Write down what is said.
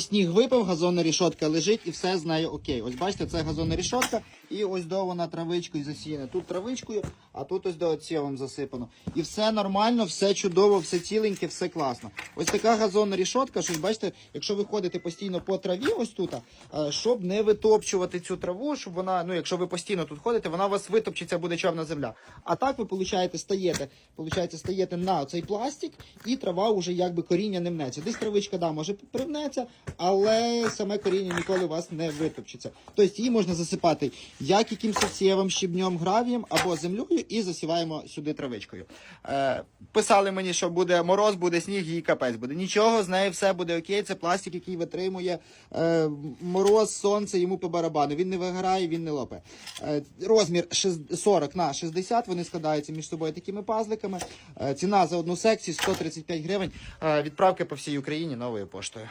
Сніг випав, газонна рішотка лежить і все з нею окей. Ось бачите, це газонна рішотка, і ось до вона травичкою засіяна. Тут травичкою, а тут ось до оцілом засипано. І все нормально, все чудово, все ціленьке, все класно. Ось така газонна рішотка, що бачите, якщо ви ходите постійно по траві, ось тут, щоб не витопчувати цю траву, щоб вона, ну якщо ви постійно тут ходите, вона у вас витопчеться, буде чорна земля. А так ви получаєте, стаєте, получаєте, стаєте на цей пластик, і трава вже якби коріння не мнеться. Десь травичка да, може привнеться, але саме коріння ніколи у вас не витопчеться. Тобто її можна засипати як якимось сівом, щебнем, гравієм або землею і засіваємо сюди травичкою. Е, писали мені, що буде мороз, буде сніг і капець буде. Нічого, з нею все буде окей. Це пластик, який витримує е, мороз, сонце, йому по барабану. Він не вигорає, він не лопе. Е, розмір шиз- 40 на 60, вони складаються між собою такими пазликами. Е, ціна за одну секцію 135 гривень. Е, відправки по всій Україні новою поштою.